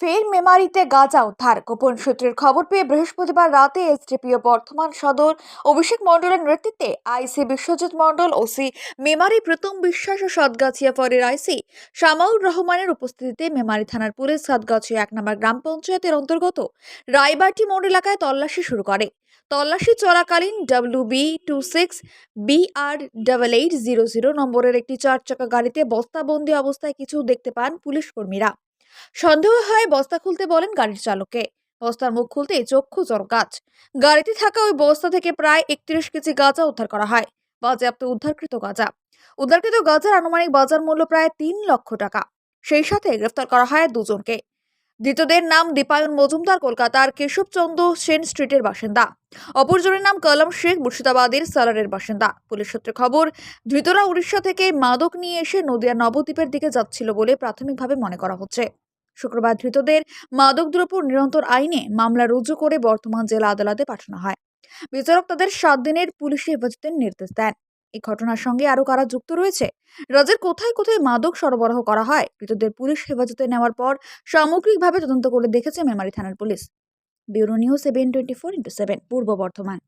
ফের মেমারিতে গাঁজা উদ্ধার। গোপন সূত্রের খবর পেয়ে বৃহস্পতিবার রাতে এসডিপিও বর্ধমান সদর অভিষেক মণ্ডলের নেতৃত্বে আইসি বিশ্বজিৎ মণ্ডল, ওসি মেমারি প্রথম বিশ্বাস ও সাতগাছিয়া ফরের আইসি শামাউর রহমানের উপস্থিতিতে মেমারি থানার পুলিশ সাতগাছিয়া এক নম্বর গ্রাম পঞ্চায়েতের অন্তর্গত রায়বাটি মোড় এলাকায় তল্লাশি শুরু করে। তল্লাশি চলাকালীন W B two six BR double eight zero zero নম্বরের একটি চার চাকা গাড়িতে বস্তাবন্দি অবস্থায় কিছু দেখতে পান পুলিশ কর্মীরা। সন্দেহ হয় বস্তা খুলতে বলেন গাড়ির চালককে। বস্তার মুখ খুলতে চক্ষু গাছ। গাড়িতে থাকা ওই বস্তা থেকে প্রায় একত্রিশ কেজি গাঁজা উদ্ধার করা হয়। বাজেয়াপ্ত উদ্ধারকৃত গাঁজা। উদ্ধারকৃত গাঁজার আনুমানিক বাজার মূল্য প্রায় তিন লক্ষ টাকা। সেই সাথে গ্রেফতার করা হয় দুজনকে। ধৃতদের নাম দীপায়ন মজুমদার, কলকাতার কেশবচন্দ্র সেন স্ট্রিটের বাসিন্দা। অপরজনের নাম কলম শেখ, মুর্শিদাবাদের সালারের বাসিন্দা। পুলিশ সূত্রে খবর, ধৃতরা উড়িষ্যা থেকে মাদক নিয়ে এসে নদিয়া নবদ্বীপের দিকে যাচ্ছিল বলে প্রাথমিকভাবে মনে করা হচ্ছে। শুক্রবার ধৃতদের মাদকদ্রব্য নিরন্তর আইনে মামলা রুজু করে বর্তমান জেলা আদালতে পাঠানো হয়। বিচারক তাদের সাত দিনের পুলিশি হেফাজতের নির্দেশ দেন। এই ঘটনার সঙ্গে আরও কারা যুক্ত রয়েছে? রাজ্যের কোথায় কোথায় মাদক সরবরাহ করা হয়? ধৃতদের পুলিশ হেফাজতে নেওয়ার পর সামগ্রিকভাবে তদন্ত করে দেখেছে মেমারি থানার police. Bureau news seven twenty four into seven, Purba Bardhaman.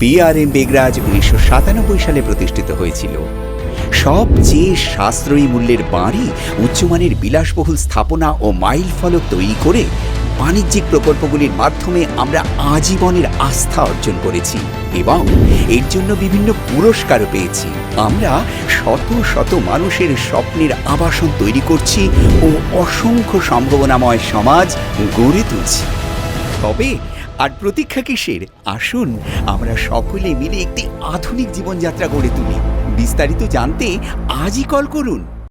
BRM বেগরাজ উনিশশো সাতানব্বই সালে প্রতিষ্ঠিত হয়েছিল। সবচেয়ে সাশ্রয়ী মূল্যের বাড়ি, উচ্চমানের বিলাসবহুল স্থাপনা ও মাইল ফলক তৈরি করে বাণিজ্যিক প্রকল্পগুলির মাধ্যমে আমরা আজীবনের আস্থা অর্জন করেছি এবং এর জন্য বিভিন্ন পুরস্কারও পেয়েছি। আমরা শত শত মানুষের স্বপ্নের আবাসন তৈরি করছি ও অসংখ্য সম্ভাবনাময় সমাজ গড়ে তুলছি। তবে আর প্রতীক্ষা কিসের? আসুন, আমরা সকলে মিলে একটি আধুনিক জীবনযাত্রা গড়ে তুলি। বিস্তারিত জানতে আজই কল করুন।